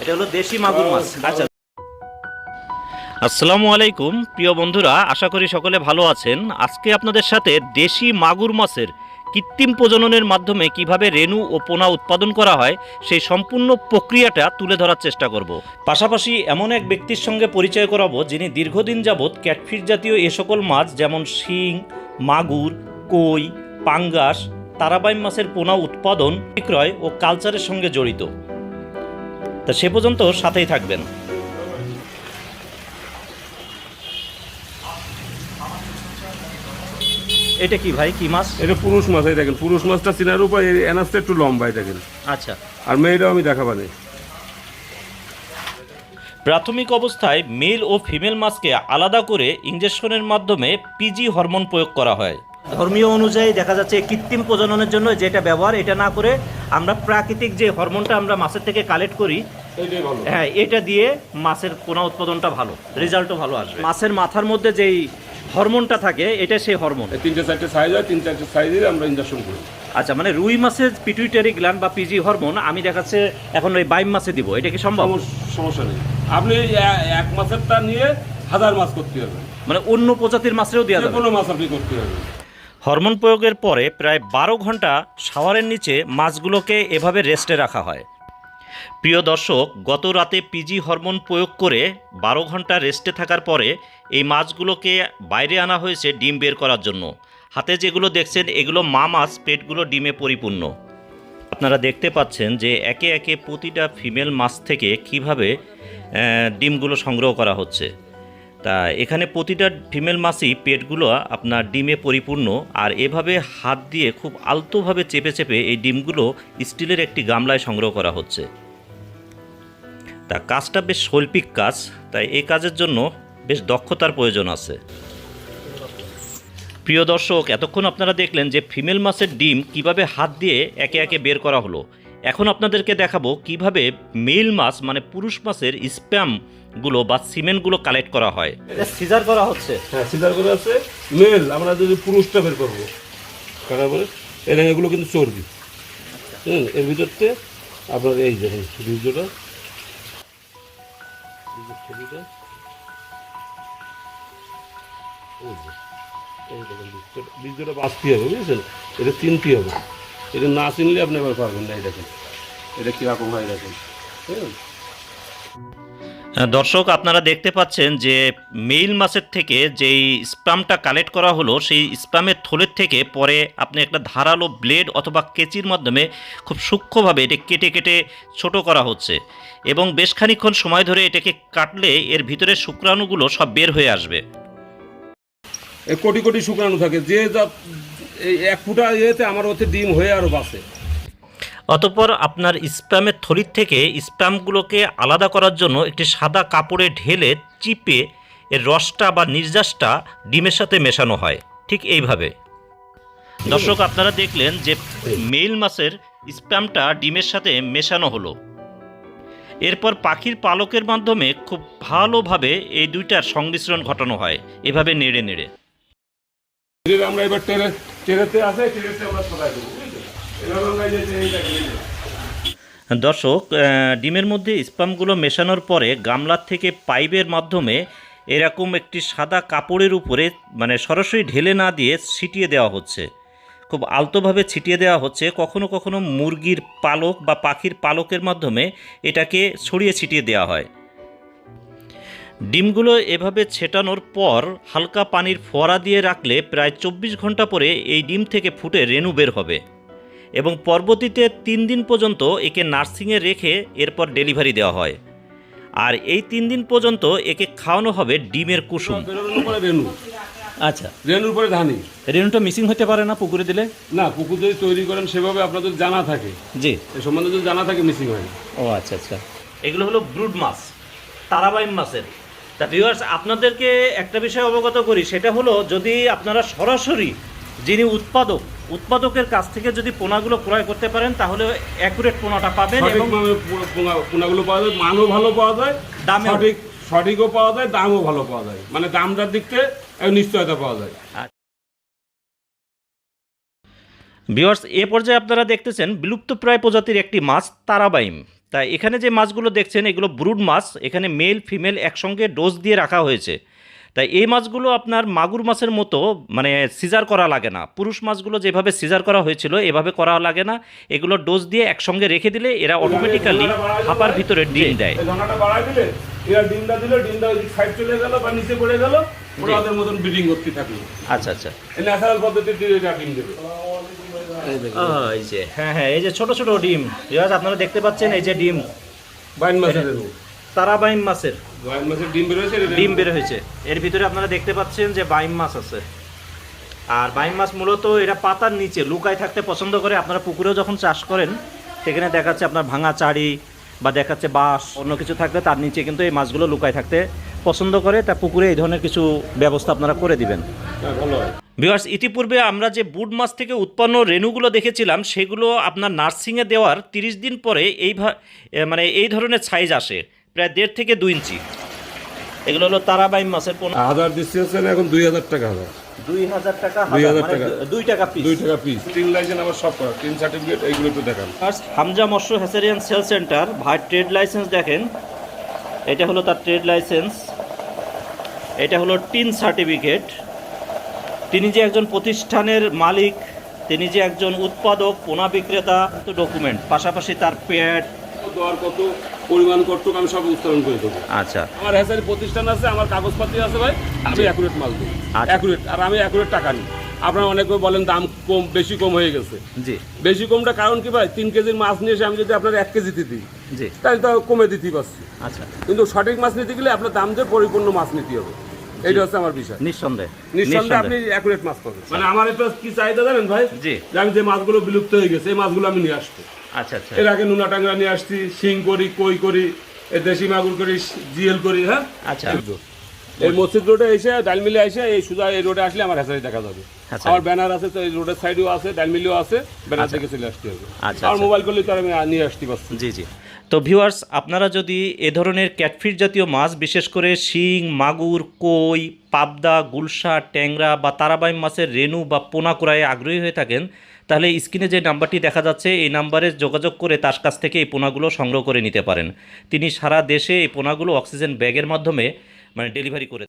এটা হলো দেশি মাগুর মাছ আচ্ছা আসসালামু আলাইকুম প্রিয় বন্ধুরা আশা করি সকলে ভালো আছেন। আজকে আপনাদের সাথে দেশি মাগুর মাছের কৃত্রিম প্রজননের মাধ্যমে কীভাবে রেণু ও পোনা উৎপাদন করা হয় সেই সম্পূর্ণ প্রক্রিয়াটা তুলে ধরার চেষ্টা করব। পাশাপাশি এমন এক ব্যক্তির সঙ্গে পরিচয় করাবো যিনি দীর্ঘদিন যাবৎ ক্যাটফিশ জাতীয় এ সকল মাছ যেমন শিং মাগুর কই পাঙ্গাস তারাবাইম মাছের পোনা উৎপাদন বিক্রয় ও কালচারের সঙ্গে জড়িত। তা সে পর্যন্ত সাথেই থাকবেন। এটা কি ভাই কি মাছ? এটা পুরুষ মাছ এই দেখেন পুরুষ মাছটা চিনার উপর এই এনাসটা একটু লম্বাই দেখেন। আচ্ছা। আর মেয়েটাও আমি দেখাবানি প্রাথমিক অবস্থায় মেল ও ফিমেল মাছকে আলাদা করে ইঞ্জেকশনের মাধ্যমে পিজি হরমোন প্রয়োগ করা হয়। ধর্মীয় অনুযায়ী দেখা যাচ্ছে কৃত্রিম প্রজননের জন্য যেটা ব্যবহার এটা না করে আমরা প্রাকৃতিক যে হরমোনটা আমরা মাছের থেকে কালেক্ট করি হ্যাঁ এটা দিয়ে মাছের পোনা উৎপাদনটা ভালো রেজাল্টও ভালো আসবে। মাছের মাথার মধ্যে যেই হরমোনটা থাকে এটা সেই হরমোন। তিনটে চারটে সাইজ হয় তিন চারটে সাইজের আমরা ইঞ্জেকশন করি। আচ্ছা মানে রুই মাছের পিটুইটারি গ্ল্যান্ড বা পিজি হরমোন আমি দেখাচ্ছে এখন ওই বাইম মাছে দিব এটা কি সম্ভব? সমস্যা নেই। আপনি এক মাসেরটা নিয়ে হাজার মাছ করতে হবে। মানে অন্য প্রজাতির মাছেরও দেওয়া যাবে। কোনো মাছ আপনি করতে হবে। হরমোন প্রয়োগের পরে প্রায় বারো ঘণ্টা শাওয়ারের নিচে মাছগুলোকে এভাবে রেস্টে রাখা হয়। প্রিয় দর্শক, গত রাতে পিজি হরমোন প্রয়োগ করে বারো ঘণ্টা রেস্টে থাকার পরে এই মাছগুলোকে বাইরে আনা হয়েছে ডিম বের করার জন্য। হাতে যেগুলো দেখছেন, এগুলো মা মাছ, পেটগুলো ডিমে পরিপূর্ণ। আপনারা দেখতে পাচ্ছেন যে একে একে প্রতিটা ফিমেল মাছ থেকে কীভাবে ডিমগুলো সংগ্রহ করা হচ্ছে। তা এখানে প্রতিটা ফিমেল মাছই পেটগুলো আপনার ডিমে পরিপূর্ণ আর এভাবে হাত দিয়ে খুব আলতোভাবে চেপে চেপে এই ডিমগুলো স্টিলের একটি গামলায় সংগ্রহ করা হচ্ছে। তা কাজটা বেশ শৈল্পিক কাজ, তাই এই কাজের জন্য বেশ দক্ষতার প্রয়োজন আছে। প্রিয় দর্শক, এতক্ষণ আপনারা দেখলেন যে ফিমেল মাছের ডিম কীভাবে হাত দিয়ে একে একে বের করা হলো। এখন আপনাদেরকে দেখাবো কীভাবে মেল মাছ মানে পুরুষ মাছের স্প্যামগুলো বা সিমেন্টগুলো কালেক্ট করা হয়। এটা সিজার করা হচ্ছে। হ্যাঁ সিজার করে আছে। মেল আমরা যদি পুরুষটা বের করব কাটা করে এটা এগুলো কিন্তু চর্বি। হুম এর ভিতরতে আপনার এই দেখুন বীর্যটা বীজের ছবিটা। এই যে, এই বীর্যটা বাঁচতে হবে বুঝেছেন? এটা চিনতে হবে। এটা না চিনলে আপনি এবার পারবেন না এই দেখেন। এটা কীরকম হয় দেখেন। হুম। হ্যাঁ, দর্শক, আপনারা দেখতে পাচ্ছেন যে মেইল মাছের থেকে যেই স্প্যামটা কালেক্ট করা হলো, সেই স্প্যামের থলের থেকে পরে আপনি একটা ধারালো ব্লেড অথবা কেচির মাধ্যমে খুব সূক্ষ্মভাবে এটা কেটে কেটে ছোট করা হচ্ছে এবং বেশ খানিকক্ষণ সময় ধরে এটাকে কাটলে এর ভিতরে শুক্রাণুগুলো সব বের হয়ে আসবে। কোটি কোটি শুক্রাণু থাকে, যে যা এক ফুটা ইয়েতে আমার ওতে ডিম হয়ে আরও বাঁচে। অতঃপর আপনার স্প্যামের থলির থেকে স্প্যামগুলোকে আলাদা করার জন্য একটি সাদা কাপড়ে ঢেলে চিপে এর রসটা বা নির্যাসটা ডিমের সাথে মেশানো হয়। ঠিক এইভাবে। দর্শক, আপনারা দেখলেন যে মেইল মাছের স্প্যামটা ডিমের সাথে মেশানো হলো। এরপর পাখির পালকের মাধ্যমে খুব ভালোভাবে এই দুইটার সংমিশ্রণ ঘটানো হয়। এভাবে নেড়ে নেড়ে। আমরা এবার টেরে টেরেতে আছে টেরেতে আমরা সবাই দেবো। দর্শক ডিমের মধ্যে স্পামগুলো মেশানোর পরে গামলার থেকে পাইপের মাধ্যমে এরকম একটি সাদা কাপড়ের উপরে মানে সরাসরি ঢেলে না দিয়ে ছিটিয়ে দেওয়া হচ্ছে। খুব আলতোভাবে ছিটিয়ে দেওয়া হচ্ছে। কখনো কখনো মুরগির পালক বা পাখির পালকের মাধ্যমে এটাকে ছড়িয়ে ছিটিয়ে দেওয়া হয়। ডিমগুলো এভাবে ছেটানোর পর হালকা পানির ফোয়ারা দিয়ে রাখলে প্রায় চব্বিশ ঘণ্টা পরে এই ডিম থেকে ফুটে রেণু বের হবে। এবং পরবর্তীতে তিন দিন পর্যন্ত একে নার্সিংয়ে রেখে এরপর ডেলিভারি দেওয়া হয়। আর এই তিন দিন পর্যন্ত একে খাওয়ানো হবে ডিমের কুসুম। আচ্ছা। রেণুর পরে ধানি। রেণুটা মিসিং হতে পারে না পুকুরে দিলে? না পুকুর যদি তৈরি করেন সেভাবে আপনাদের জানা থাকে। জি। এ সম্বন্ধে যদি জানা থাকে মিসিং হয়। ও আচ্ছা আচ্ছা। এগুলো হলো ব্রুড মাছ তারাবাইম মাছের। তা ভিউয়ার্স আপনাদেরকে একটা বিষয় অবগত করি সেটা হলো যদি আপনারা সরাসরি যিনি উৎপাদক উৎপাদকের কাছ থেকে যদি পোনাগুলো ক্রয় করতে পারেন তাহলে অ্যাকুরেট পোনাটা পাবেন এবং পোনা- পোনাগুলো পাওয়া যায় মানও ভালো পাওয়া যায় দামেও- সঠিক সঠিকও পাওয়া যায় দামও ভালো পাওয়া যায়। মানে দামটার দিক থেকে নিশ্চয়তা পাওয়া যায়। ভিউয়ার্স এ পর্যায়ে আপনারা দেখতেছেন বিলুপ্তপ্রায় প্রজাতির একটি মাছ তারাবাইম। তাই এখানে যে মাছগুলো দেখছেন এগুলো ব্রুড মাছ। এখানে মেল ফিমেল একসঙ্গে ডোজ দিয়ে রাখা হয়েছে। তাই এই মাছগুলো আপনার মাগুর মাছের মতো মানে সিজার করা লাগে না। পুরুষ মাছগুলো যেভাবে সিজার করা হয়েছিল এভাবে করা লাগে না। এগুলো ডোজ দিয়ে একসঙ্গে রেখে দিলে এরা অটোমেটিক্যালি হাঁপার ভিতরে ডিম দেয়। এই দানাটা বাড়াই দিলে এরা ডিমটা দিলে ডিমটা ওই সাইড চলে গেল বা নিচে পড়ে গেল ওরা ওদের মতন ব্রিডিং করতে থাকল। আচ্ছা আচ্ছা। এই ন্যাচারাল পদ্ধতিতে এটা ডিম দেবে। এই যে হ্যাঁ হ্যাঁ এই যে ছোট ছোট ডিম। আপনারা দেখতে পাচ্ছেন এই যে ডিম। বাইন মাছের এরকম। তারাবাইম মাছের। মাছের ডিম বেরোয়েছে এটা ডিম বের হয়েছে। এর ভিতরে আপনারা দেখতে পাচ্ছেন যে বাইম মাছ আছে। আর বাইম মাছ মূলত এরা পাতার নিচে লুকায় থাকতে পছন্দ করে। আপনারা পুকুরেও যখন চাষ করেন সেখানে দেখাচ্ছে আপনার ভাঙা চাড়ি বা দেখাচ্ছে বাঁশ অন্য কিছু থাকলে তার নিচে কিন্তু এই মাছগুলো লুকায় থাকতে পছন্দ করে। তা পুকুরে এই ধরনের কিছু ব্যবস্থা আপনারা করে দিবেন। ভালো হয়। ইতিপূর্বে আমরা যে বুট মাছ থেকে উৎপন্ন রেণুগুলো দেখেছিলাম সেগুলো আপনার নার্সিংয়ে দেওয়ার তিরিশ দিন পরে এই মানে এই ধরনের সাইজ আসে। প্রায় দেড় থেকে দুই ইঞ্চি। এগুলো হলো তারাবাইম মাছের পোনা। হাজার দিচ্ছে এখন দুই হাজার টাকা হাজার। দুই হাজার টাকা দুই হাজার, হাজার মানে টাকা। দুই টাকা পিস দুই টাকা পিস তিন লাইসেন্স আবার সব করা তিন সার্টিফিকেট এইগুলো একটু দেখান। ফার্স্ট হামজা মৎস্য হ্যাসারিয়ান সেল সেন্টার ভাই ট্রেড লাইসেন্স দেখেন। এটা হলো তার ট্রেড লাইসেন্স। এটা হলো টিন সার্টিফিকেট তিনি যে একজন প্রতিষ্ঠানের মালিক তিনি যে একজন উৎপাদক পোনা বিক্রেতা ডকুমেন্ট পাশাপাশি তার প্যাড দেওয়ার কত? পরিমাণ কত আমি সব উত্তোলন করে দেবো। আচ্ছা। আমার হ্যাচারি প্রতিষ্ঠান আছে আমার কাগজপাতি আছে ভাই আমি অ্যাকুরেট মাল দিই। আচ্ছা। অ্যাকুরেট আর আমি অ্যাকুরেট টাকা নিই। আপনারা অনেকে বলেন দাম কম বেশি কম হয়ে গেছে। জি। বেশি কমটা কারণ কি ভাই তিন কেজির মাছ নিয়ে এসে আমি যদি আপনার এক কেজিতে দিই জি। তাহলে তো কমে দিতেই পারছি। আচ্ছা। কিন্তু সঠিক মাছ নিতে গেলে আপনার দাম দিয়ে পরিপূর্ণ মাছ নিতে হবে এইটা হচ্ছে আমার বিষয়। নিঃসন্দেহে। নিঃসন্দেহে আপনি অ্যাকুরেট মাছ পাবেন। মানে আমার এটা কি চাহিদা জানেন ভাই? জি। যে আমি যে মাছগুলো বিলুপ্ত হয়ে গেছে এই মাছগুলো আমি নিয়ে আসব। আচ্ছা আচ্ছা। এর আগে নুনা টাংরা নিয়ে আসছি শিং করি কই করি দেশি মাগুর করি জিএল করি হ্যাঁ? আচ্ছা। এই মসজিদ রোডে এসে ডালমিলে এসে এই সুজা এই রোডে আসলে আমার হ্যাচারি দেখা যাবে। আচ্ছা। আমার ব্যানার আছে তো এই রোডের সাইডেও আছে ডালমিলেও আছে ব্যানার থেকে চলে আসতে হবে। আচ্ছা, আর আচ্ছা। মোবাইল করলে তো আমি নিয়ে আসতে পারছি জি জি। তো ভিউয়ার্স আপনারা যদি এ ধরনের ক্যাটফিশ জাতীয় মাছ বিশেষ করে শিং মাগুর কই পাবদা গুলশা ট্যাংরা বা তারাবাইম মাছের রেণু বা পোনা করায় আগ্রহী হয়ে থাকেন তাহলে স্ক্রিনে যে নাম্বারটি দেখা যাচ্ছে, এই নাম্বারে যোগাযোগ করে তার কাছ থেকে এই পোনাগুলো সংগ্রহ করে নিতে পারেন। তিনি সারা দেশে এই পোনাগুলো অক্সিজেন ব্যাগের মাধ্যমে মানে ডেলিভারি করে